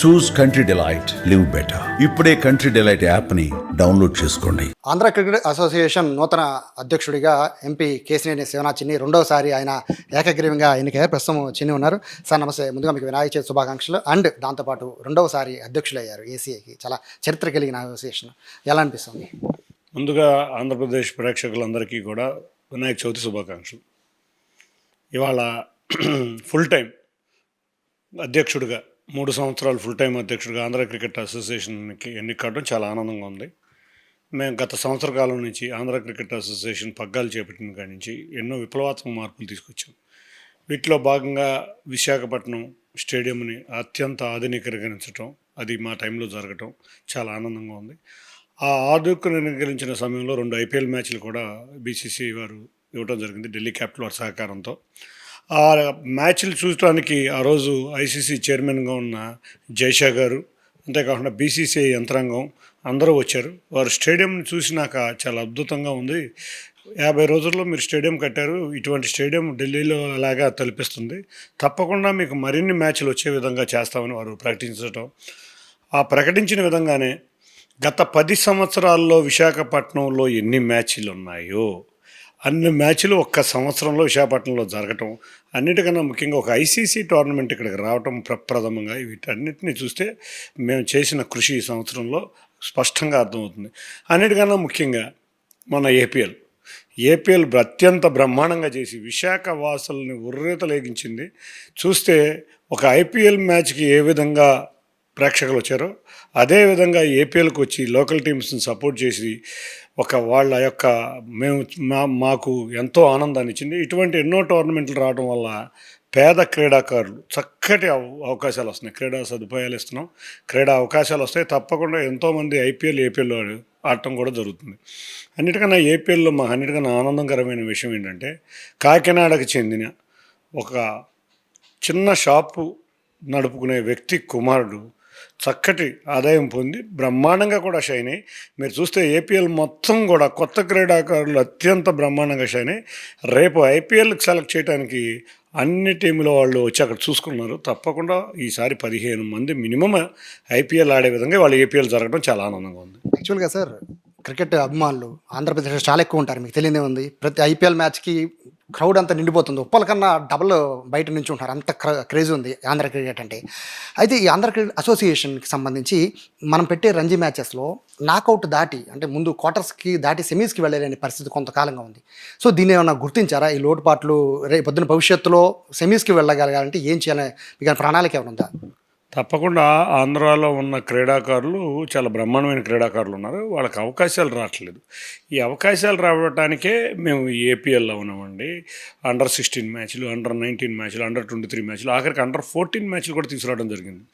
Choose Country Delight live better ఇప్పుడే country delight యాప్ని download చేసుకోండి. ఆంధ్ర క్రికెట్ అసోసియేషన్ నూతన అధ్యక్షుడిగా ఎంపీ కేసినేని శివనాథ్ చిన్ని రెండోసారి ఆయన ఏకగ్రీవంగా ఎన్నికయ్యారు ప్రస్తుతం చిన్ని ఉన్నారు. సార్ నమస్తే. ముందుగా మీకు వినాయక చవితి శుభాకాంక్షలు. అండ్ దాంతోపాటు రెండవసారి అధ్యక్షులు అయ్యారు ఏసీఐకి. చాలా చరిత్ర కలిగిన అసోసియేషన్. ఎలా అనిపిస్తుంది? ముందుగా ఆంధ్రప్రదేశ్ ప్రేక్షకులందరికీ కూడా వినాయక చవితి శుభాకాంక్షలు. ఇవాళ ఫుల్ టైం అధ్యక్షుడిగా మూడు సంవత్సరాలు ఫుల్ టైం అధ్యక్షుడిగా ఆంధ్ర క్రికెట్ అసోసియేషన్కి ఎన్నిక కావడం చాలా ఆనందంగా ఉంది. మేము గత సంవత్సర కాలం నుంచి ఆంధ్ర క్రికెట్ అసోసియేషన్ పగ్గాలు చేపట్టిన కాడి నుంచి ఎన్నో విప్లవాత్మక మార్పులు తీసుకొచ్చాం. వీటిలో భాగంగా విశాఖపట్నం స్టేడియంని అత్యంత ఆధునీకరించడం అది మా టైంలో జరగటం చాలా ఆనందంగా ఉంది. ఆ ఆధునీకరించిన సమయంలో రెండు ఐపీఎల్ మ్యాచ్లు కూడా బీసీసీ వారు ఇవ్వడం జరిగింది ఢిల్లీ క్యాపిటల్ వారి సహకారంతో. ఆ మ్యాచ్లు చూడటానికి ఆ రోజు ఐసీసీ చైర్మన్గా ఉన్న జైషా గారు అంతేకాకుండా బీసీసీఐ యంత్రాంగం అందరూ వచ్చారు. వారు స్టేడియంని చూసినాక చాలా అద్భుతంగా ఉంది. యాభై రోజుల్లో మీరు స్టేడియం కట్టారు. ఇటువంటి స్టేడియం ఢిల్లీలో అలాగా తలపిస్తుంది. తప్పకుండా మీకు మరిన్ని మ్యాచ్లు వచ్చే విధంగా చేస్తామని వారు ప్రకటించడం ఆ ప్రకటించిన విధంగానే గత పది సంవత్సరాల్లో విశాఖపట్నంలో ఎన్ని మ్యాచ్లు ఉన్నాయో అన్ని మ్యాచ్లు ఒక్క సంవత్సరంలో విశాఖపట్నంలో జరగటం అన్నిటికన్నా ముఖ్యంగా ఒక ఐసీసీ టోర్నమెంట్ ఇక్కడికి రావటం ప్రప్రథమంగా. వీటన్నిటిని చూస్తే మేము చేసిన కృషి ఈ సంవత్సరంలో స్పష్టంగా అర్థమవుతుంది. అన్నిటికన్నా ముఖ్యంగా మన ఏపీఎల్. ఏపీఎల్ అత్యంత బ్రహ్మాండంగా చేసి విశాఖ వాసుల్ని ఉర్రేతలేగించింది చూస్తే ఒక ఐపీఎల్ మ్యాచ్కి ఏ విధంగా ప్రేక్షకులు వచ్చారో అదేవిధంగా ఏపీఎల్కి వచ్చి లోకల్ టీమ్స్ని సపోర్ట్ చేసి ఒక వాళ్ళ యొక్క మేము మా మాకు ఎంతో ఆనందాన్ని ఇచ్చింది. ఇటువంటి ఎన్నో టోర్నమెంట్లు రావడం వల్ల పేద క్రీడాకారులు చక్కటి అవ- అవకాశాలు వస్తున్నాయి. క్రీడా సదుపాయాలు ఇస్తున్నాం. క్రీడా అవకాశాలు వస్తాయి. తప్పకుండా ఎంతోమంది ఐపీఎల్ ఏపీఎల్లో ఆడటం కూడా జరుగుతుంది. అన్నిటికన్నా ఏపీఎల్లో మా అన్నిటికన్నా ఆనందకరమైన విషయం ఏంటంటే కాకినాడకు చెందిన ఒక చిన్న షాపు నడుపుకునే వ్యక్తి కుమారుడు చక్కటి ఆదాయం పొంది బ్రహ్మాండంగా కూడా షైన్ అయ్యి మీరు చూస్తే ఏపీఎల్ మొత్తం కూడా కొత్త క్రీడాకారులు అత్యంత బ్రహ్మాండంగా షైన్ అయ్యి రేపు ఐపీఎల్కి సెలెక్ట్ చేయడానికి అన్ని టీంల వాళ్ళు వచ్చి అక్కడ చూసుకున్నారు. తప్పకుండా ఈసారి పదిహేను మంది మినిమం ఐపీఎల్ ఆడే విధంగా వాళ్ళు ఏపీఎల్ జరగడం చాలా ఆనందంగా ఉంది. యాక్చువల్గా సార్ క్రికెట్ అభిమానులు ఆంధ్రప్రదేశ్లో చాలా ఎక్కువ ఉంటారు మీకు తెలియదే ఉంది. ప్రతి ఐపీఎల్ మ్యాచ్కి క్రౌడ్ అంతా నిండిపోతుంది. ఉప్పల కన్నా డబల్ బయట నుంచి ఉంటారు అంత క్రేజ్ ఉంది ఆంధ్ర క్రికెట్ అంటే. అయితే ఈ ఆంధ్ర క్రికెట్ అసోసియేషన్కి సంబంధించి మనం పెట్టే రంజీ మ్యాచెస్లో నాకౌట్ దాటి అంటే ముందు క్వార్టర్స్కి దాటి సెమీస్కి వెళ్ళలేని పరిస్థితి కొంతకాలంగా ఉంది. సో దీన్ని ఏమైనా గుర్తించారా? ఈ లోటుపాట్లు రేపు పొద్దున భవిష్యత్తులో సెమీస్కి వెళ్ళగలగాలంటే ఏం చేయాలి మీకు ప్రణాళిక ఏమైనా ఉందా? తప్పకుండా ఆంధ్రాలో ఉన్న క్రీడాకారులు చాలా బ్రహ్మాండమైన క్రీడాకారులు ఉన్నారు. వాళ్ళకి అవకాశాలు రావట్లేదు. ఈ అవకాశాలు రావడానికే మేము ఏపీఎల్లో ఉన్నామండి. అండర్ సిక్స్టీన్ మ్యాచ్లు అండర్ నైన్టీన్ మ్యాచ్లు అండర్ ట్వంటీ త్రీ మ్యాచ్లు ఆఖరికి అండర్ ఫోర్టీన్ మ్యాచ్లు కూడా తీసుకురావడం జరిగింది.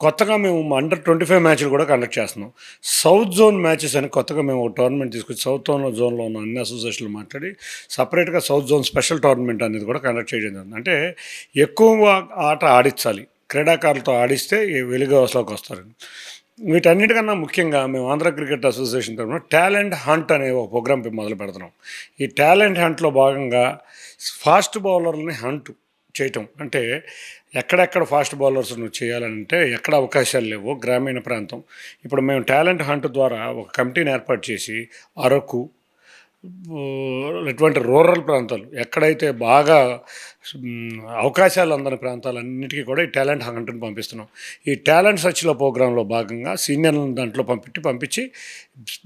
కొత్తగా మేము అండర్ ట్వంటీ ఫైవ్ మ్యాచ్లు కూడా కండక్ట్ చేస్తున్నాం. సౌత్ జోన్ మ్యాచెస్ అని కొత్తగా మేము ఒక టోర్నమెంట్ తీసుకొచ్చి సౌత్ జోన్లో ఉన్న అన్ని అసోసియేషన్లు మాట్లాడి సపరేట్గా సౌత్ జోన్ స్పెషల్ టోర్నమెంట్ అనేది కూడా కండక్ట్ చేయడం జరిగింది. అంటే ఎక్కువ ఆట ఆడించాలి. క్రీడాకారులతో ఆడిస్తే వెలుగు వస్తారు. వీటన్నిటికన్నా ముఖ్యంగా మేము ఆంధ్ర క్రికెట్ అసోసియేషన్ తరఫున టాలెంట్ హంట్ అనే ఒక ప్రోగ్రామ్ మొదలు పెడుతున్నాం. ఈ టాలెంట్ హంట్లో భాగంగా ఫాస్ట్ బౌలర్లని హంట్ చేయటం అంటే ఎక్కడెక్కడ ఫాస్ట్ బౌలర్స్ చేయాలంటే ఎక్కడ అవకాశాలు లేవు గ్రామీణ ప్రాంతం. ఇప్పుడు మేము టాలెంట్ హంట్ ద్వారా ఒక కమిటీని ఏర్పాటు చేసి అరకు ఎటువంటి ఇటువంటి రూరల్ ప్రాంతాలు ఎక్కడైతే బాగా అవకాశాలు అందని ప్రాంతాలన్నిటికీ కూడా ఈ టాలెంట్ హంట్ని పంపిస్తున్నాం. ఈ టాలెంట్ సర్చ్లో ప్రోగ్రాంలో భాగంగా సీనియర్లను దాంట్లో పంపించి పంపించి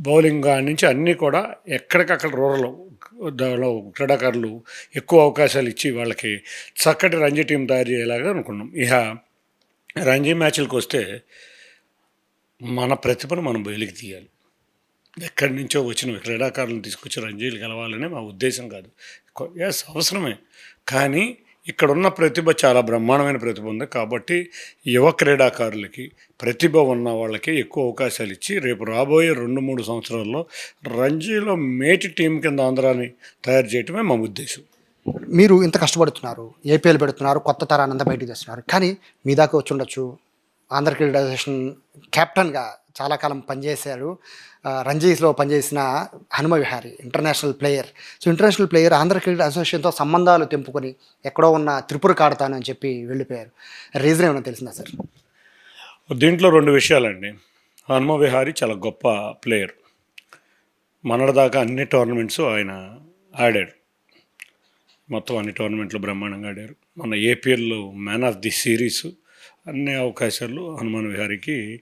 బౌలింగ్ నుంచి అన్నీ కూడా ఎక్కడికక్కడ రూరల్ దానిలో క్రీడాకారులు ఎక్కువ అవకాశాలు ఇచ్చి వాళ్ళకి చక్కటి రంజీ టీం తయారు చేయాలాగా అనుకున్నాం. ఇక రంజీ మ్యాచ్లకు వస్తే మన ప్రతిభను మనం బయలుకి తీయాలి. ఎక్కడి నుంచో వచ్చిన క్రీడాకారులను తీసుకొచ్చి రంజీలు గెలవాలనే మా ఉద్దేశం కాదు. ఎస్ అవసరమే. కానీ ఇక్కడున్న ప్రతిభ చాలా బ్రహ్మాండమైన ప్రతిభ ఉంది. కాబట్టి యువ క్రీడాకారులకి ప్రతిభ ఉన్న వాళ్ళకి ఎక్కువ అవకాశాలు ఇచ్చి రేపు రాబోయే రెండు మూడు సంవత్సరాల్లో రంజీలో మేటి టీం కింద ఆంధ్రాని తయారు చేయటమే మా ఉద్దేశం. మీరు ఇంత కష్టపడుతున్నారు ఏపీఎల్ పెడుతున్నారు కొత్త తరాన్ని అంతా బయటకు తెస్తున్నారు. కానీ మీ దాకా వచ్చి ఉండొచ్చు. ఆంధ్ర క్రికెట్ కెప్టెన్గా చాలా కాలం పనిచేశారు. రంజీస్లో పనిచేసిన Hanuma Vihari international player so international player Andhra cricket అసోసియేషన్తో సంబంధాలు తెంపుకొని ఎక్కడో ఉన్న త్రిపుర కాడతానని చెప్పి వెళ్ళిపోయారు. రీజన్ ఏమైనా తెలిసిందా సార్ దీంట్లో రెండు విషయాలండి. హనుమ విహారీ చాలా గొప్ప ప్లేయర్ మనడదాకా అన్ని టోర్నమెంట్స్ ఆయన ఆడాడు. మొత్తం అన్ని టోర్నమెంట్లు బ్రహ్మాండంగా ఆడారు. మన ఏపీఎల్లో మ్యాన్ ఆఫ్ ది సిరీస్ అన్ని అవకాశాలు హనుమాన్ విహారీకి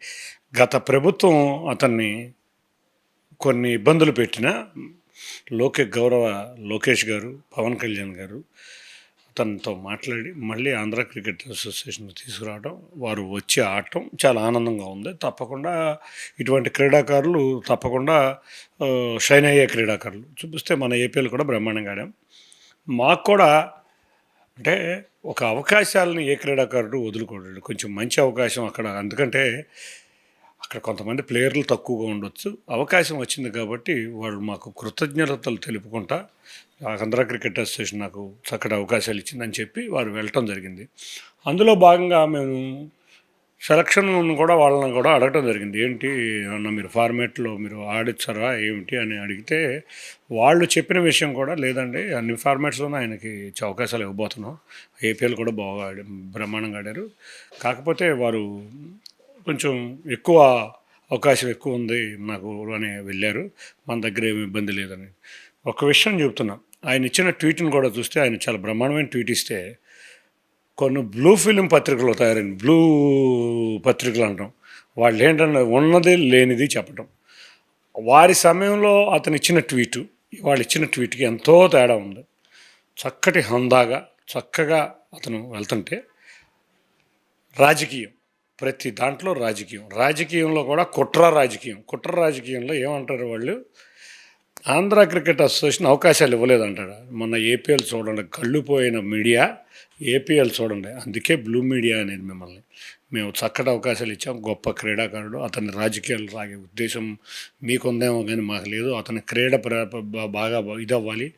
గత ప్రభుత్వం అతన్ని కొన్ని ఇబ్బందులు పెట్టిన లోకే గౌరవ లోకేష్ గారు పవన్ కళ్యాణ్ గారు తనతో మాట్లాడి మళ్ళీ ఆంధ్ర క్రికెట్ అసోసియేషన్ తీసుకురావడం వారు వచ్చి ఆడటం చాలా ఆనందంగా ఉంది. తప్పకుండా ఇటువంటి క్రీడాకారులు తప్పకుండా షైన్ అయ్యే క్రీడాకారులు. చూపిస్తే మన ఏపీఎల్ కూడా బ్రహ్మాండంగా ఆడాం. మాకు కూడా అంటే ఒక అవకాశాలను ఏ క్రీడాకారుడు వదులుకోడు కొంచెం మంచి అవకాశం అక్కడ. ఎందుకంటే అక్కడ కొంతమంది ప్లేయర్లు తక్కువగా ఉండొచ్చు. అవకాశం వచ్చింది కాబట్టి వాళ్ళు మాకు కృతజ్ఞతలు తెలుపుకుంటా ఆంధ్ర క్రికెట్ అసోసియేషన్ నాకు చక్కటి అవకాశాలు ఇచ్చిందని చెప్పి వారు వెళ్ళటం జరిగింది. అందులో భాగంగా మేము సెలక్షన్ కూడా వాళ్ళని కూడా అడగటం జరిగింది. ఏంటి అన్న మీరు ఫార్మేట్లో మీరు ఆడిచ్చారా ఏమిటి అని అడిగితే వాళ్ళు చెప్పిన విషయం కూడా లేదండి అన్ని ఫార్మాట్స్లోనూ ఆయనకి అవకాశాలు ఇవ్వబోతున్నాం. ఏపీఎల్ కూడా బాగా బ్రహ్మాండంగా ఆడారు. కాకపోతే వారు కొంచెం ఎక్కువ అవకాశం ఎక్కువ ఉంది నాకు అని వెళ్ళారు. మన దగ్గర ఏమి ఇబ్బంది లేదని. ఒక విషయం చెబుతున్నా ఆయన ఇచ్చిన ట్వీట్ని కూడా చూస్తే ఆయన చాలా బ్రహ్మాండమైన ట్వీట్ ఇస్తే కొన్ని బ్లూ ఫిలిం పత్రికలు తయారైన బ్లూ పత్రికలు అంటాం. వాళ్ళు ఏంటంటే ఉన్నది లేనిది చెప్పటం. వారి సమయంలో అతను ఇచ్చిన ట్వీటు వాళ్ళు ఇచ్చిన ట్వీట్కి ఎంతో తేడా ఉంది. చక్కటి హందాగా చక్కగా అతను వెళ్తుంటే రాజకీయం. ప్రతి దాంట్లో రాజకీయం. రాజకీయంలో కూడా కుట్ర రాజకీయం. కుట్ర రాజకీయంలో ఏమంటారు వాళ్ళు? ఆంధ్ర క్రికెట్ అసోసియేషన్ అవకాశాలు ఇవ్వలేదంటాడు మొన్న ఏపీఎల్ చూడండి కళ్ళుపోయిన మీడియా ఏపీఎల్ చూడండి. అందుకే బ్లూ మీడియా అనేది మిమ్మల్ని. మేము చక్కటి అవకాశాలు ఇచ్చాం. గొప్ప క్రీడాకారుడు. అతని రాజకీయాలు సాగే ఉద్దేశం మీకుందేమో కానీ మాకు లేదు. అతని క్రీడ బాగా ఇది అవ్వాలి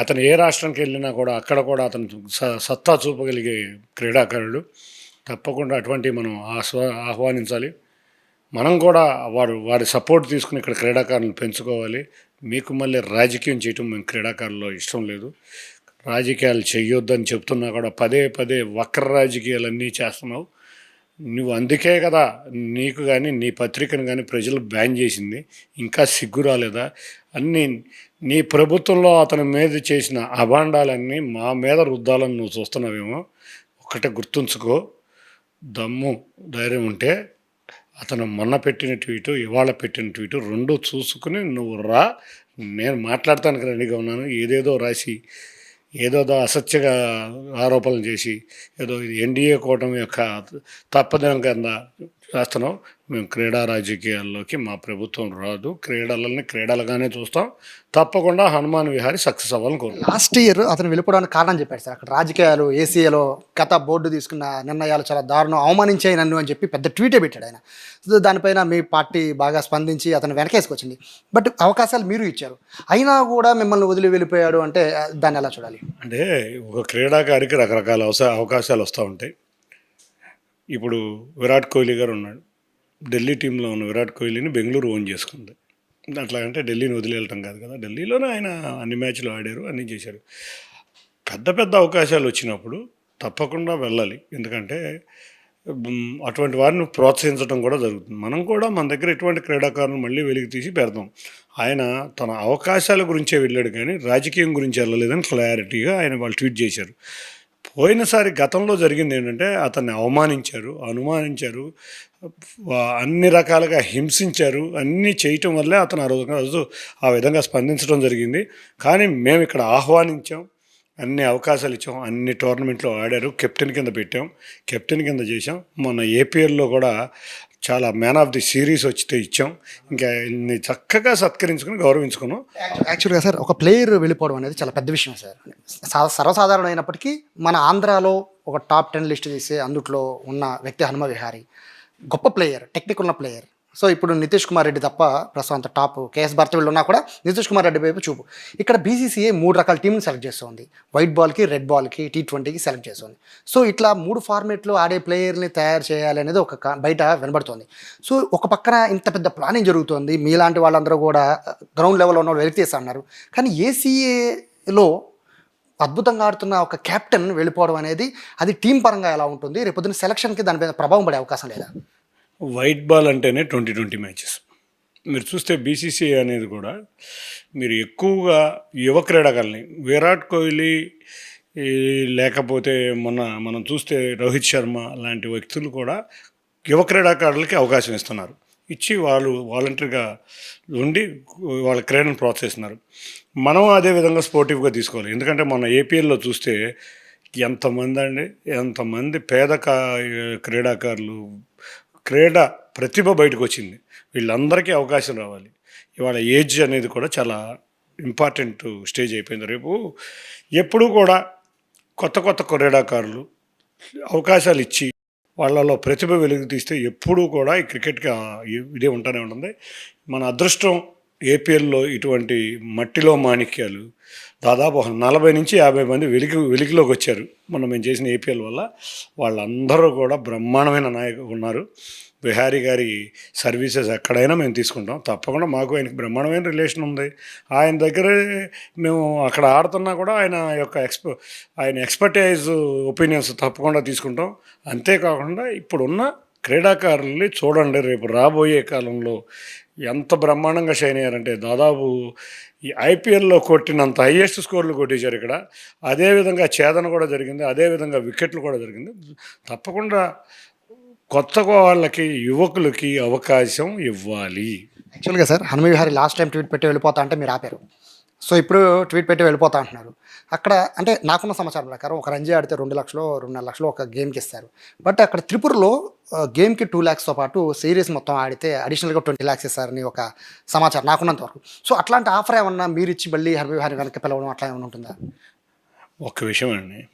అతను ఏ రాష్ట్రానికి వెళ్ళినా కూడా అక్కడ కూడా అతను స- సత్తా చూపగలిగే క్రీడాకారుడు. తప్పకుండా అటువంటివి మనం ఆస్వా ఆహ్వానించాలి. మనం కూడా వారు వారి సపోర్ట్ తీసుకుని ఇక్కడ క్రీడాకారులను పెంచుకోవాలి. మీకు మళ్ళీ రాజకీయం చేయటం మేము క్రీడాకారుల్లో ఇష్టం లేదు. రాజకీయాలు చెయ్యొద్దని చెప్తున్నా కూడా పదే పదే వక్ర రాజకీయాలన్నీ చేస్తున్నావు. నువ్వు అందుకే కదా నీకు కానీ నీ పత్రికను కానీ ప్రజలు బ్యాన్ చేసింది. ఇంకా సిగ్గు రాలేదా? అన్నీ నీ ప్రభుత్వంలో అతని మీద చేసిన అభాండాలన్నీ మా మీద రుద్దాలని నువ్వు చూస్తున్నావేమో. ఒకటే గుర్తుంచుకో. దమ్ము ధైర్యం ఉంటే అతను మొన్న పెట్టిన ట్వీటు ఇవాళ పెట్టిన ట్వీటు రెండు చూసుకుని నువ్వు రా నేను మాట్లాడటానికి రెడీగా ఉన్నాను. ఏదేదో రాసి ఏదోదో అసత్యగా ఆరోపణలు చేసి ఏదో ఇది ఎన్డీఏ కూటమి యొక్క తప్పదనం కింద చేస్తున్నావు. మేము క్రీడా రాజకీయాల్లోకి మా ప్రభుత్వం రాదు. క్రీడలని క్రీడలుగానే చూస్తాం. తప్పకుండా హనుమాన్ విహారీ సక్సెస్ అవ్వాలని కోరుకుంటున్నాం. లాస్ట్ ఇయర్ అతను వెళ్ళిపోవడానికి కారణం చెప్పాడు సార్. అక్కడ రాజకీయాలు ఏసీఏలో గత బోర్డు తీసుకున్న నిర్ణయాలు చాలా దారుణం అవమానించాయి నన్ను అని చెప్పి పెద్ద ట్వీటే పెట్టాడు ఆయన. సో దానిపైన మీ పార్టీ బాగా స్పందించి అతను వెనకేసుకొచ్చింది. బట్ అవకాశాలు మీరు ఇచ్చారు. అయినా కూడా మిమ్మల్ని వదిలి వెళ్ళిపోయాడు అంటే దాన్ని ఎలా చూడాలి? అంటే ఒక క్రీడాకారికి రకరకాల అవకాశాలు వస్తూ ఉంటాయి. ఇప్పుడు విరాట్ కోహ్లీ గారు ఉన్నాడు. ఢిల్లీ టీంలో ఉన్న విరాట్ కోహ్లీని బెంగళూరు ఓన్ చేసుకుంది. అట్లా అంటే ఢిల్లీని వదిలేయటం కాదు కదా. ఢిల్లీలోనే ఆయన అన్ని మ్యాచ్లు ఆడారు అన్నీ చేశారు. పెద్ద పెద్ద అవకాశాలు వచ్చినప్పుడు తప్పకుండా వెళ్ళాలి. ఎందుకంటే అటువంటి వారిని ప్రోత్సహించడం కూడా జరుగుతుంది. మనం కూడా మన దగ్గర ఇటువంటి క్రీడాకారులను మళ్ళీ వెలికి తీసి పెడతాం. ఆయన తన అవకాశాల గురించే వెళ్ళాడు కానీ రాజకీయం గురించి వెళ్ళలేదని క్లారిటీగా ఆయన వాళ్ళు ట్వీట్ చేశారు. పోయినసారి గతంలో జరిగింది ఏంటంటే అతన్ని అవమానించారు అనుమానించారు. అన్ని రకాలుగా హింసించారు. అన్నీ చేయటం వల్లే అతను ఆ రోజు ఆ రోజు ఆ విధంగా స్పందించడం జరిగింది. కానీ మేము ఇక్కడ ఆహ్వానించాం అన్ని అవకాశాలు ఇచ్చాం అన్ని టోర్నమెంట్లో ఆడారు కెప్టెన్ కింద పెట్టాం కెప్టెన్ కింద చేసాం మొన్న ఏపీఎల్లో కూడా చాలా మ్యాన్ ఆఫ్ ది సిరీస్ వచ్చితే ఇచ్చాం. ఇంకా ఇన్ని చక్కగా సత్కరించుకుని గౌరవించుకున్నాం. యాక్చువల్గా సార్ ఒక ప్లేయర్ వెళ్ళిపోవడం అనేది చాలా పెద్ద విషయం సార్. సా- అయినప్పటికీ మన ఆంధ్రాలో ఒక టాప్ టెన్ లిస్ట్ చేసే అందుట్లో ఉన్న వ్యక్తి హనుమ విహారీ. గొప్ప ప్లేయర్ టెక్నిక్ ఉన్న ప్లేయర్. సో ఇప్పుడు నితీష్ కుమార్ రెడ్డి తప్ప ప్రస్తుతం టాప్ కేఎస్ భారతి ఉన్నా కూడా నితీష్ కుమార్ రెడ్డి వైపు చూపు. ఇక్కడ బీసీసీఏ మూడు రకాల టీంని సెలెక్ట్ చేస్తుంది. వైట్ బాల్కి రెడ్ బాల్కి టీ ట్వంటీకి సెలెక్ట్ చేస్తుంది. సో ఇట్లా మూడు ఫార్మేట్లో ఆడే ప్లేయర్ని తయారు చేయాలి అనేది ఒక బయట వినబడుతుంది. సో ఒక పక్కన ఇంత పెద్ద ప్లానింగ్ జరుగుతుంది. మీలాంటి వాళ్ళందరూ కూడా uh, గ్రౌండ్ లెవెల్లో ఉన్న వాళ్ళు వెలికి అన్నారు. కానీ ఏసీఏలో అద్భుతంగా ఆడుతున్న ఒక కెప్టెన్ వెళ్ళిపోవడం అనేది అది టీం పరంగా ఎలా ఉంటుంది? రేపొద్దున సెలక్షన్కి దాని మీద ప్రభావం పడే అవకాశం లేదా? వైట్ బాల్ అంటేనే ట్వంటీ ట్వంటీ మ్యాచెస్ మీరు చూస్తే బీసీసీఐ అనేది కూడా మీరు ఎక్కువగా యువ క్రీడాకారులని విరాట్ కోహ్లీ లేకపోతే మొన్న మనం చూస్తే రోహిత్ శర్మ లాంటి వ్యక్తులు కూడా యువ క్రీడాకారులకి అవకాశం ఇస్తున్నారు. ఇచ్చి వాళ్ళు వాలంటరీగా ఉండి వాళ్ళ క్రీడను ప్రోత్సహిస్తున్నారు. మనం అదే విధంగా స్పోర్టివ్గా తీసుకోవాలి. ఎందుకంటే మన ఏపీఎల్లో చూస్తే ఎంతమంది అండి ఎంతమంది పేద కా- క్రీడాకారులు క్రీడ ప్రతిభ బయటకు వచ్చింది వీళ్ళందరికీ అవకాశం రావాలి. ఇవాళ ఏజ్ అనేది కూడా చాలా ఇంపార్టెంట్ స్టేజ్ అయిపోయింది. రేపు ఎప్పుడూ కూడా కొత్త కొత్త క్రీడాకారులు అవకాశాలు ఇచ్చి వాళ్ళలో ప్రతిభ వెలుగు తీస్తే ఎప్పుడూ కూడా ఈ క్రికెట్కి ఇదే ఉంటూనే ఉంటుంది. మన అదృష్టం ఏపీఎల్లో ఇటువంటి మట్టిలో మాణిక్యాలు దాదాపు ఒక నలభై నుంచి యాభై మంది వెలికి వెలికిలోకి వచ్చారు. మనం మేము చేసిన ఏపీఎల్ వల్ల వాళ్ళందరూ కూడా బ్రహ్మాండమైన నాయకులు ఉన్నారు. బిహారీ గారి సర్వీసెస్ ఎక్కడైనా మేము తీసుకుంటాం. తప్పకుండా మాకు ఆయనకి బ్రహ్మాండమైన రిలేషన్ ఉంది. ఆయన దగ్గర మేము అక్కడ ఆడుతున్నా కూడా ఆయన యొక్క ఎక్స్ప ఆయన ఎక్స్పర్టైజ్ ఒపీనియన్స్ తప్పకుండా తీసుకుంటాం. అంతేకాకుండా ఇప్పుడున్న క్రీడాకారుల్ని చూడండి రేపు రాబోయే కాలంలో ఎంత బ్రహ్మాండంగా షైన్ అయ్యారంటే దాదాపు ఈ ఐపీఎల్లో కొట్టినంత హయ్యెస్ట్ స్కోర్లు కొట్టేశారు ఇక్కడ. అదేవిధంగా ఛేదన కూడా జరిగింది అదేవిధంగా వికెట్లు కూడా జరిగింది. తప్పకుండా కొత్త వాళ్ళకి యువకులకి అవకాశం ఇవ్వాలి. యాక్చువల్గా sir Hanuma Vihari last time tweet పెట్టి వెళ్ళిపోతా అంటే మీరు ఆపారు. సో ఇప్పుడు ట్వీట్ పెట్టి వెళ్ళిపోతా అంటున్నారు. అక్కడ అంటే నాకున్న సమాచారం ప్రకారం ఒక రంజీ ఆడితే రెండు లక్షలు రెండున్నర లక్షలు ఒక గేమ్కి ఇస్తారు. బట్ అక్కడ త్రిపురలో గేమ్కి టూ ల్యాక్స్తో పాటు సిరీస్ మొత్తం ఆడితే అడిషనల్గా ట్వంటీ ల్యాక్స్ ఇస్తారని ఒక సమాచారం నాకున్నంత వరకు. సో అట్లాంటి ఆఫర్ ఏమన్నా మీరు ఇచ్చి మళ్ళీ హరి హరి వెనక్కి పిలవడం అట్లా ఏమైనా ఉంటుందా? ఒక్క విషయం అండి.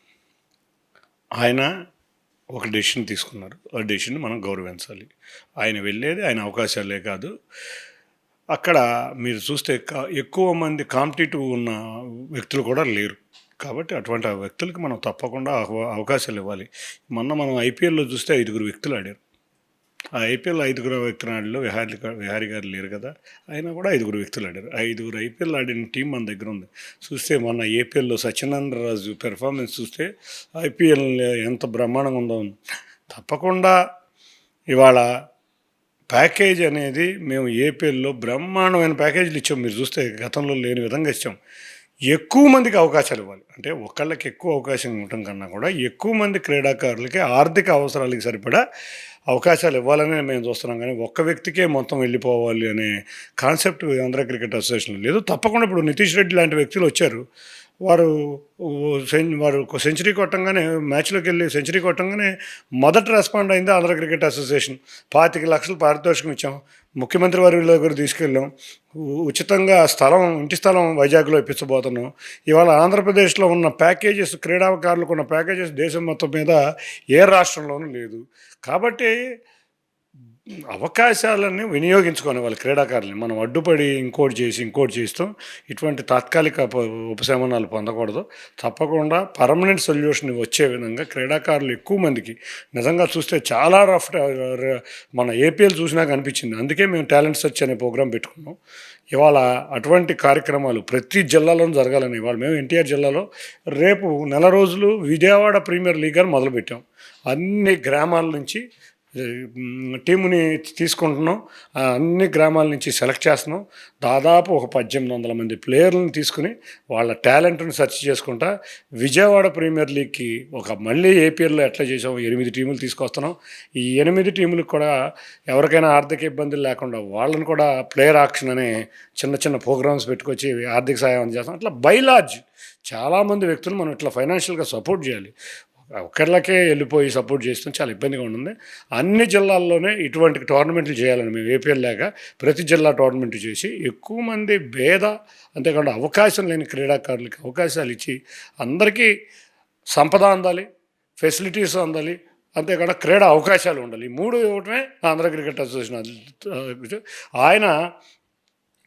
ఆయన ఒక డెసిషన్ తీసుకున్నారు. ఆ డెసిషన్ మనం గౌరవించాలి. ఆయన వెళ్ళేది ఆయన అవకాశాలే కాదు. అక్కడ మీరు చూస్తే ఎక్కువ మంది కాంపిటేటివ్ ఉన్న వ్యక్తులు కూడా లేరు. కాబట్టి అటువంటి ఆ వ్యక్తులకి మనం తప్పకుండా అవకాశాలు ఇవ్వాలి. మొన్న మనం ఐపీఎల్లో చూస్తే ఐదుగురు వ్యక్తులు ఆడారు. ఆ ఐపీఎల్ ఐదుగురు వ్యక్తులు ఆడిలో విహారీ విహారి విహారీ గారు లేరు కదా. అయినా కూడా ఐదుగురు వ్యక్తులు ఆడారు. ఐదుగురు ఐపీఎల్ ఆడిన టీం మన దగ్గర ఉంది. చూస్తే మొన్న ఏపీఎల్లో సత్యనారాయణరాజు పెర్ఫార్మెన్స్ చూస్తే ఐపీఎల్ ఎంత బ్రహ్మాండంగా ఉందో. తప్పకుండా ఇవాళ ప్యాకేజ్ అనేది మేము ఏపీఎల్లో బ్రహ్మాండమైన ప్యాకేజీలు ఇచ్చాం. మీరు చూస్తే గతంలో లేని విధంగా ఇచ్చాం. ఎక్కువ మందికి అవకాశాలు ఇవ్వాలి. అంటే ఒకళ్ళకి ఎక్కువ అవకాశం ఇవ్వటం కన్నా కూడా ఎక్కువ మంది క్రీడాకారులకి ఆర్థిక అవసరాలకి సరిపడా అవకాశాలు ఇవ్వాలని మేము చూస్తున్నాం. కానీ ఒక్క వ్యక్తికే మొత్తం వెళ్ళిపోవాలి అనే కాన్సెప్ట్ ఆంధ్ర క్రికెట్ అసోసియేషన్ లేదు. తప్పకుండా ఇప్పుడు నితీష్ రెడ్డి లాంటి వ్యక్తులు వచ్చారు. వారు వారు ఒక సెంచరీ కొట్టంగానే మ్యాచ్లోకి వెళ్ళి సెంచరీ కొట్టంగానే మొదట రెస్పాండ్ అయింది ఆంధ్ర క్రికెట్ అసోసియేషన్ పాతిక లక్షలు పారితోషికం ఇచ్చాం. ముఖ్యమంత్రి వారి దగ్గర తీసుకెళ్ళాం. ఉచితంగా స్థలం ఇంటి స్థలం వైజాగ్లో ఇప్పించబోతున్నాం. ఇవాళ ఆంధ్రప్రదేశ్లో ఉన్న ప్యాకేజెస్ క్రీడాకారులకు ఉన్న ప్యాకేజెస్ దేశం మొత్తం మీద ఏ రాష్ట్రంలోనూ లేదు. కాబట్టి అవకాశాలని వినియోగించుకొని వాళ్ళు క్రీడాకారులని మనం అడ్డుపడి ఇంకోటి చేసి ఇంకోటి చేస్తాం ఇటువంటి తాత్కాలిక ఉపశమనాలు పొందకూడదు. తప్పకుండా పర్మనెంట్ సొల్యూషన్ వచ్చే విధంగా క్రీడాకారులు ఎక్కువ మందికి నిజంగా చూస్తే చాలా రఫ్ మన ఏపీఎల్ చూసినా కనిపించింది. అందుకే మేము టాలెంట్ సెర్చ్ అనే ప్రోగ్రాం పెట్టుకున్నాం. ఇవాళ అటువంటి కార్యక్రమాలు ప్రతి జిల్లాలోనూ జరగాలని ఇవాళ మేము ఎన్టీఆర్ జిల్లాలో రేపు నెల రోజులు విజయవాడ ప్రీమియర్ లీగ్ అని మొదలుపెట్టాం. అన్ని గ్రామాల నుంచి టీముని తీసుకుంటున్నాం. అన్ని గ్రామాల నుంచి సెలెక్ట్ చేస్తున్నాం. దాదాపు ఒక పద్దెనిమిది వందల మంది ప్లేయర్లను తీసుకుని వాళ్ళ టాలెంట్ని సెర్చ్ చేసుకుంటా విజయవాడ ప్రీమియర్ లీగ్కి ఒక మళ్ళీ ఏపీఎల్లో ఎట్లా చేసాం ఎనిమిది టీములు తీసుకొస్తున్నాం. ఈ ఎనిమిది టీములకు కూడా ఎవరికైనా ఆర్థిక ఇబ్బందులు లేకుండా వాళ్ళని కూడా ప్లేయర్ ఆక్షన్ అనే చిన్న చిన్న ప్రోగ్రామ్స్ పెట్టుకొచ్చి ఆర్థిక సహాయం అందజేస్తాం అట్లా బైలాజ్ చాలామంది వ్యక్తులు మనం ఇట్లా ఫైనాన్షియల్గా సపోర్ట్ చేయాలి. ఒకళ్ళకే వెళ్ళిపోయి సపోర్ట్ చేస్తాం చాలా ఇబ్బందిగా ఉంటుంది. అన్ని జిల్లాల్లోనే ఇటువంటి టోర్నమెంట్లు చేయాలని మేము ఏపీఎల్ లేక ప్రతి జిల్లా టోర్నమెంట్ చేసి ఎక్కువ మంది భేద అంతేకాకుండా అవకాశం లేని క్రీడాకారులకి అవకాశాలు ఇచ్చి అందరికీ సంపద అందాలి ఫెసిలిటీస్ అందాలి అంతేకాకుండా క్రీడా అవకాశాలు ఉండాలి. ఈ మూడు ఇవ్వటమే ఆంధ్ర క్రికెట్ అసోసియేషన్ ఆయన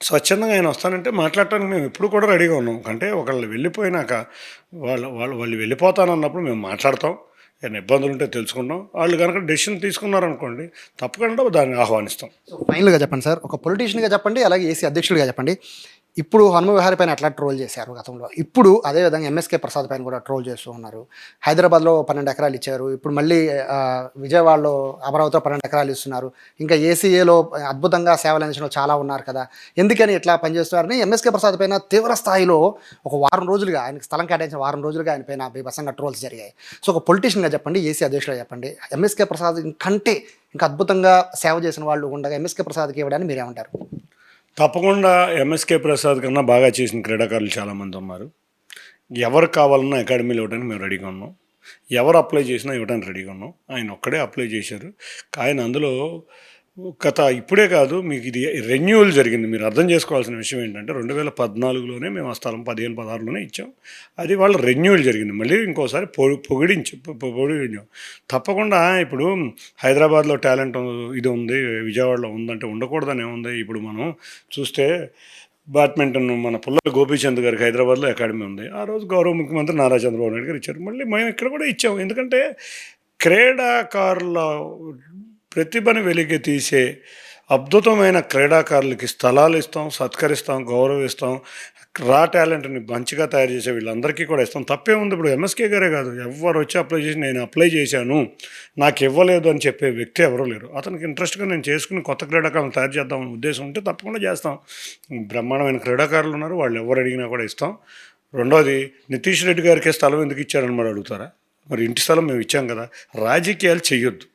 స్వచ్ఛందంగా ఆయన వస్తానంటే మాట్లాడటానికి మేము ఎప్పుడు కూడా రెడీగా ఉన్నాం. అంటే ఒకళ్ళు వెళ్ళిపోయినాక వాళ్ళు వాళ్ళు వాళ్ళు వెళ్ళిపోతానన్నప్పుడు మేము మాట్లాడతాం. ఏమైనా ఇబ్బందులు ఉంటే తెలుసుకుంటాం. వాళ్ళు కనుక డెసిషన్ తీసుకున్నారనుకోండి తప్పకుండా దాన్ని ఆహ్వానిస్తాం. సో ఫైనల్గా చెప్పండి సార్. ఒక పొలిటీషియన్గా చెప్పండి అలాగే ఏసీ అధ్యక్షుడిగా చెప్పండి. ఇప్పుడు హనుమ విహారీ పైన ఎట్లా ట్రోల్ చేశారు గతంలో? ఇప్పుడు అదేవిధంగా ఎంఎస్కే ప్రసాద్ పైన కూడా ట్రోల్ చేస్తూ ఉన్నారు. హైదరాబాద్లో పన్నెండు ఎకరాలు ఇచ్చారు. ఇప్పుడు మళ్ళీ విజయవాడలో అమరావతిలో పన్నెండు ఎకరాలు ఇస్తున్నారు. ఇంకా ఏసీఏలో అద్భుతంగా సేవలు అందించిన చాలా ఉన్నారు కదా. ఎందుకని ఇట్లా పనిచేస్తున్నారని ఎంఎస్కే ప్రసాద్ పైన తీవ్ర స్థాయిలో ఒక వారం రోజులుగా ఆయనకి స్థలం కేటాయించిన వారం రోజులుగా ఆయన పైన బీభత్సంగా ట్రోల్స్ జరిగాయి. సో ఒక పొలిటీషియన్గా చెప్పండి ఏసీ అధ్యక్షుడు చెప్పండి ఎంఎస్కే ప్రసాద్ కంటే ఇంకా అద్భుతంగా సేవ చేసిన వాళ్ళు ఉండగా ఎంఎస్కే ప్రసాద్కి ఇవ్వడానికి మీరేమంటారు? తప్పకుండా ఎంఎస్కే ప్రసాద్ కన్నా బాగా చేసిన క్రీడాకారులు చాలామంది ఉన్నారు. ఎవరు కావాలన్నా అకాడమీలో ఇవ్వడానికి మేము రెడీగా ఉన్నాం. ఎవరు అప్లై చేసినా ఇవ్వడానికి రెడీగా ఉన్నాం. ఆయన ఒక్కడే అప్లై చేశారు. ఆయన అందులో గత ఇప్పుడే కాదు మీకు ఇది రెన్యువల్ జరిగింది. మీరు అర్థం చేసుకోవాల్సిన విషయం ఏంటంటే రెండు వేల పద్నాలుగులోనే మేము ఆ స్థలం పదిహేను పదహారులోనే ఇచ్చాం. అది వాళ్ళ రెన్యువల్ జరిగింది. మళ్ళీ ఇంకోసారి పొగి పొగిడించి పొ- పొగిడించాం. తప్పకుండా ఇప్పుడు హైదరాబాద్లో టాలెంట్ ఇది ఉంది విజయవాడలో ఉందంటే ఉండకూడదని ఏముంది? ఇప్పుడు మనం చూస్తే బ్యాడ్మింటన్ మన పుల్ల గోపీచంద్ గారికి హైదరాబాద్లో అకాడమీ ఉంది. ఆ రోజు గౌరవ ముఖ్యమంత్రి నారా చంద్రబాబు నాయుడు గారు ఇచ్చారు. మళ్ళీ మేము ఇక్కడ కూడా ఇచ్చాము ఎందుకంటే క్రీడాకారుల ప్రతిభను వెలికి తీసే అద్భుతమైన క్రీడాకారులకి స్థలాలు ఇస్తాం సత్కరిస్తాం గౌరవిస్తాం రా టాలెంట్ని మంచిగా తయారు చేసే వీళ్ళందరికీ కూడా ఇస్తాం. తప్పే ఉంది ఇప్పుడు ఎంఎస్కే గారే కాదు ఎవరు వచ్చి అప్లై చేసి నేను అప్లై చేశాను నాకు ఇవ్వలేదు అని చెప్పే వ్యక్తి ఎవరూ లేరు. అతనికి ఇంట్రెస్ట్గా నేను చేసుకుని కొత్త క్రీడాకారులను తయారు చేద్దామని ఉద్దేశం ఉంటే తప్పకుండా చేస్తాం. బ్రహ్మాండమైన క్రీడాకారులు ఉన్నారు వాళ్ళు ఎవరు అడిగినా కూడా ఇస్తాం. రెండోది నితీష్ రెడ్డి గారికే స్థలం ఎందుకు ఇచ్చారని మరి అడుగుతారా? మరి ఇంటి స్థలం మేము ఇచ్చాం కదా. రాజకీయాలు చెయ్యొద్దు.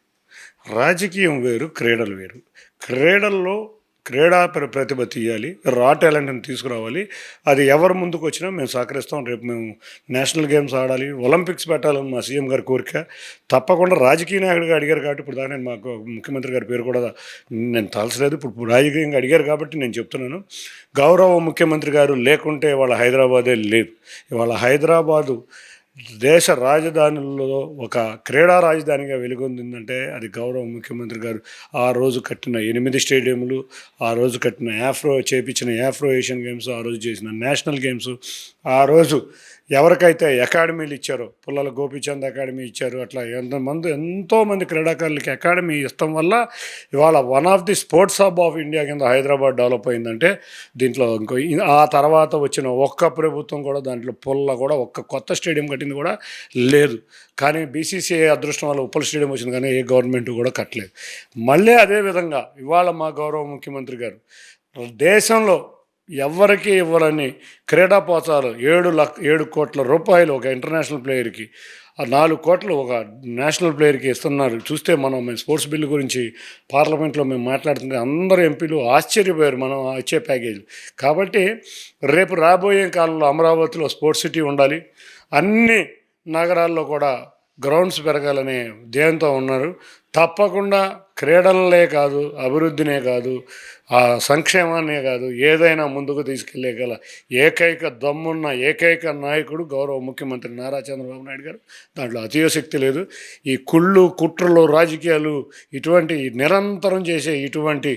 రాజకీయం వేరు క్రీడలు వేరు. క్రీడల్లో క్రీడా ప్రతిభ తీయాలి రా టాలెంట్ని తీసుకురావాలి. అది ఎవరు ముందుకు వచ్చినా మేము సహకరిస్తాం. రేపు మేము నేషనల్ గేమ్స్ ఆడాలి. ఒలింపిక్స్ పెట్టాలని మా సీఎం గారి కోరిక. తప్పకుండా రాజకీయ నాయకుడిగా అడిగారు కాబట్టి ఇప్పుడు దాని మాకు ముఖ్యమంత్రి గారి పేరు కూడా నేను తలసలేదు. ఇప్పుడు రాజకీయంగా అడిగారు కాబట్టి నేను చెప్తున్నాను. గౌరవ ముఖ్యమంత్రి గారు లేకుంటే వాళ్ళ హైదరాబాదే లేదు. ఇవాళ హైదరాబాదు దేశ రాజధానుల్లో ఒక క్రీడా రాజధానిగా వెలుగొందిందంటే అది గౌరవ ముఖ్యమంత్రి గారు ఆ రోజు కట్టిన ఎనిమిది స్టేడియంలు ఆ రోజు కట్టిన యాఫ్రో చేపించిన యాఫ్రో ఏషియన్ గేమ్స్ ఆ రోజు చేసిన నేషనల్ గేమ్స్. ఆ రోజు ఎవరికైతే అకాడమీలు ఇచ్చారో పుల్లల గోపీచంద్ అకాడమీ ఇచ్చారు అట్లా ఎంతమంది ఎంతోమంది క్రీడాకారులకి అకాడమీ ఇష్టం వల్ల ఇవాళ one of the sports hub of India కింద హైదరాబాద్ డెవలప్ అయిందంటే దీంట్లో ఇంకో ఆ తర్వాత వచ్చిన ఒక్క ప్రభుత్వం కూడా దాంట్లో పుల్ల కూడా ఒక్క కొత్త స్టేడియం కట్టింది కూడా లేదు. కానీ బీసీసీఐ అదృష్టం వల్ల ఉప్పల్ స్టేడియం వచ్చింది కానీ ఏ గవర్నమెంట్ కూడా కట్టలేదు. మళ్ళీ అదే విధంగా ఇవాళ మా గౌరవ ముఖ్యమంత్రి గారు దేశంలో ఎవరికి ఇవ్వరని క్రీడా ప్రోత్సాహాలు ఏడు లక్ష ఏడు కోట్ల రూపాయలు ఒక ఇంటర్నేషనల్ ప్లేయర్కి ఆ నాలుగు కోట్లు ఒక నేషనల్ ప్లేయర్కి ఇస్తున్నారు. చూస్తే మనం మేము స్పోర్ట్స్ బిల్లు గురించి పార్లమెంట్లో మేము మాట్లాడుతుంటే అందరు ఎంపీలు ఆశ్చర్యపోయారు మనం ఇచ్చే ప్యాకేజీలు. కాబట్టి రేపు రాబోయే కాలంలో అమరావతిలో స్పోర్ట్స్ సిటీ ఉండాలి. అన్ని నగరాల్లో కూడా గ్రౌండ్స్ పెరగాలనే ధ్యేయంతో ఉన్నారు. తప్పకుండా క్రీడలనే కాదు అభివృద్ధినే కాదు ఆ సంక్షేమాన్నే కాదు ఏదైనా ముందుకు తీసుకెళ్ళేగల ఏకైక దమ్మున్న ఏకైక నాయకుడు గౌరవ ముఖ్యమంత్రి నారా చంద్రబాబు నాయుడు గారు. దాంట్లో అతియోశక్తి లేదు. ఈ కుళ్ళు కుట్రలు రాజకీయాలు ఇటువంటి నిరంతరం చేసే ఇటువంటి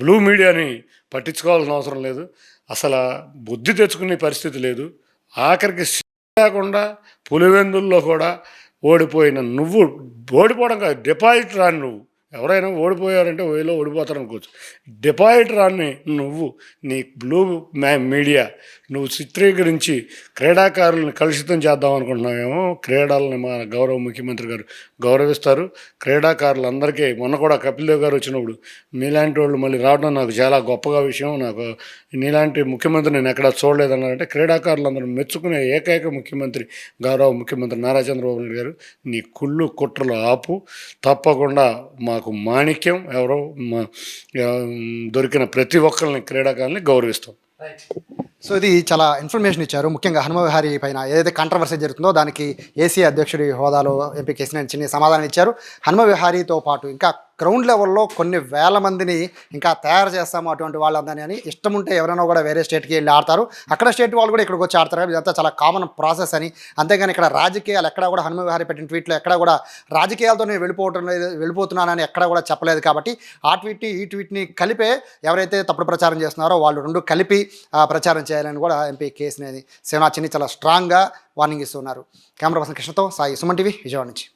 బ్లూ మీడియాని పట్టించుకోవాల్సిన అవసరం లేదు. అసలు బుద్ధి తెచ్చుకునే పరిస్థితి లేదు. ఆఖరికి లేకుండా పులివెందుల్లో కూడా ఓడిపోయిన నువ్వు ఓడిపోవడం కాదు డిపాజిట్ రాని నువ్వు. ఎవరైనా ఓడిపోయారంటే వేలో ఓడిపోతారు అనుకోవచ్చు డిపాజిట్ రాని నువ్వు నీ బ్లూ మీడియా నువ్వు చిత్రీకరించి క్రీడాకారులను కలుషితం చేద్దాం అనుకుంటున్నావేమో క్రీడల్ని మా గౌరవ ముఖ్యమంత్రి గారు గౌరవిస్తారు. క్రీడాకారులందరికీ మొన్న కూడా కపిల్ దేవ్ గారు వచ్చినప్పుడు మీలాంటి వాళ్ళు మళ్ళీ రావడం నాకు చాలా గొప్పగా విషయం. నాకు నీలాంటి ముఖ్యమంత్రి నేను ఎక్కడ చూడలేదన్నారంటే క్రీడాకారులందరూ మెచ్చుకునే ఏకైక ముఖ్యమంత్రి గౌరవ ముఖ్యమంత్రి నారా చంద్రబాబు నాయుడు గారు నీ కుళ్ళు కుట్రలు ఆపు. తప్పకుండా మాకు మాణిక్యం ఎవరో మా దొరికిన ప్రతి ఒక్కరిని క్రీడాకారుల్ని గౌరవిస్తాం. సో ఇది చాలా ఇన్ఫర్మేషన్ ఇచ్చారు. ముఖ్యంగా హనుమవిహారి పైన ఏదైతే కాంట్రవర్సీ జరుగుతుందో దానికి ఏసీ అధ్యక్షుడి హోదాలో ఎంపీ కేసీఆర్ చిన్న సమాధానం ఇచ్చారు. హనుమవిహారీతో పాటు ఇంకా గ్రౌండ్ లెవెల్లో కొన్ని వేల మందిని ఇంకా తయారు చేస్తాము అటువంటి వాళ్ళందరినీ అని. ఇష్టం ఉంటే ఎవరైనా కూడా వేరే స్టేట్కి వెళ్ళి ఆడతారు. అక్కడ స్టేట్ వాళ్ళు కూడా ఇక్కడికి వచ్చి ఆడతారు. ఇదంతా చాలా కామన్ ప్రాసెస్ అని. అంతేగాని ఇక్కడ రాజకీయాలు ఎక్కడ కూడా హనుమ విహారీ పెట్టిన ట్వీట్లో ఎక్కడ కూడా రాజకీయాలతో నేను వెళ్ళిపోవటం లేదు వెళ్ళిపోతున్నానని ఎక్కడ కూడా చెప్పలేదు కాబట్టి ఆ ట్వీట్ని ఈ ట్వీట్ని కలిపే ఎవరైతే తప్పుడు ప్రచారం చేస్తున్నారో వాళ్ళు రెండు కలిపి ప్రచారం చేయాలని కూడా ఎంపీ కేసీనేని శివనాథ్ చిన్ని చాలా స్ట్రాంగ్గా వార్నింగ్ ఇస్తున్నారు. కెమెరా పర్సన్ కృష్ణతో సాయి సుమన్ టీవీ విజయవాడ నుంచి.